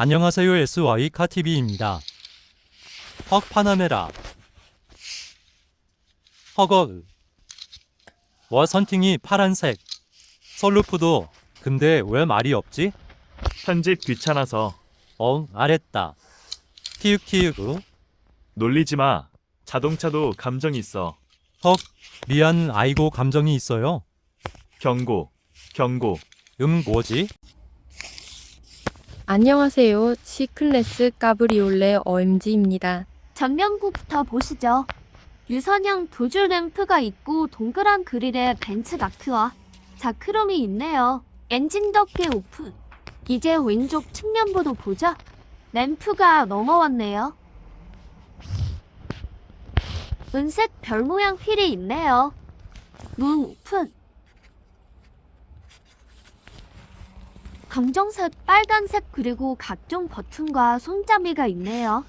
안녕하세요 SY 카TV입니다. 헉 파나메라 워 선팅이 파란색 솔루프도 근데 왜 말이 없지? 편집 귀찮아서 엉 아랬다 키읔키읔 놀리지 마. 자동차도 감정 있어. 헉 미안 아이고 감정이 있어요 경고, 경고. 음 뭐지? 안녕하세요. C클래스 까브리올레 OMG입니다. 전면부부터 보시죠. 유선형 두 줄 램프가 있고 동그란 그릴에 벤츠 마크와 자크롬이 있네요. 엔진 덮개 오픈. 이제 왼쪽 측면부도 보죠. 램프가 넘어왔네요. 은색 별 모양 휠이 있네요. 문 오픈. 검정색, 빨간색 그리고 각종 버튼과 손잡이가 있네요.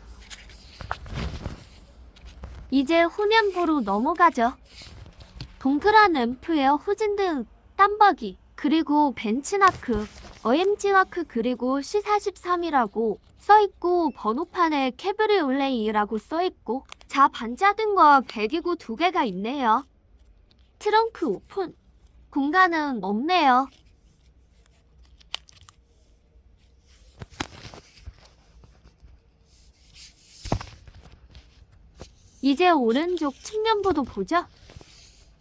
이제 후면부로 넘어가죠. 동그란 앰프에 후진등, 땀박이, 그리고 벤츠마크, OMG마크 그리고 C43이라고 써있고 번호판에 캐브리올레이라고 써있고 자 반자 등과 배기구 두 개가 있네요. 트렁크 오픈. 공간은 없네요. 이제 오른쪽 측면부도 보죠.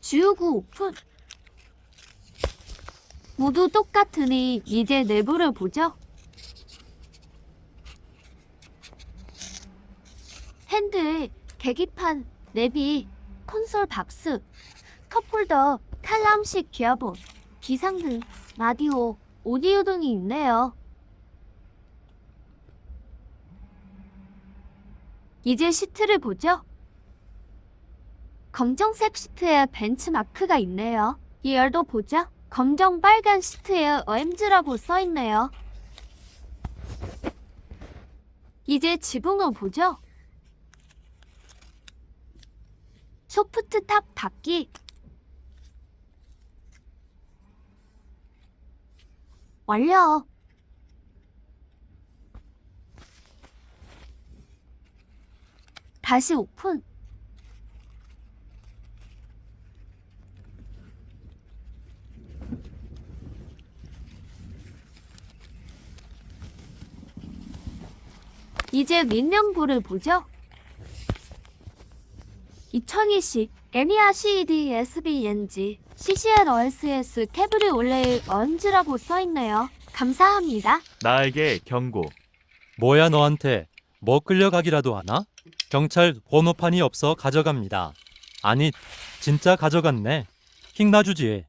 주유구 오픈. 모두 똑같으니 이제 내부를 보죠. 핸들, 계기판, 내비, 콘솔 박스, 컵홀더, 칼럼식 기어본, 기상등, 라디오, 오디오 등이 있네요. 이제 시트를 보죠. 검정색 시트에 벤츠 마크가 있네요. 2열도 보자. 검정 빨간 시트에 OMG라고 써있네요. 이제 지붕을 보죠. 소프트 탑 닫기. 완료. 다시 오픈. 이제 밑면부를 보죠. 2020 에미아 CED SBNG CCL OSS 캐브리 올레일 언즈라고 써있네요. 감사합니다. 나에게 경고. 뭐야 너한테 뭐 끌려가기라도 하나? 경찰 번호판이 없어 가져갑니다. 아니 진짜 가져갔네. 킹 놔주지.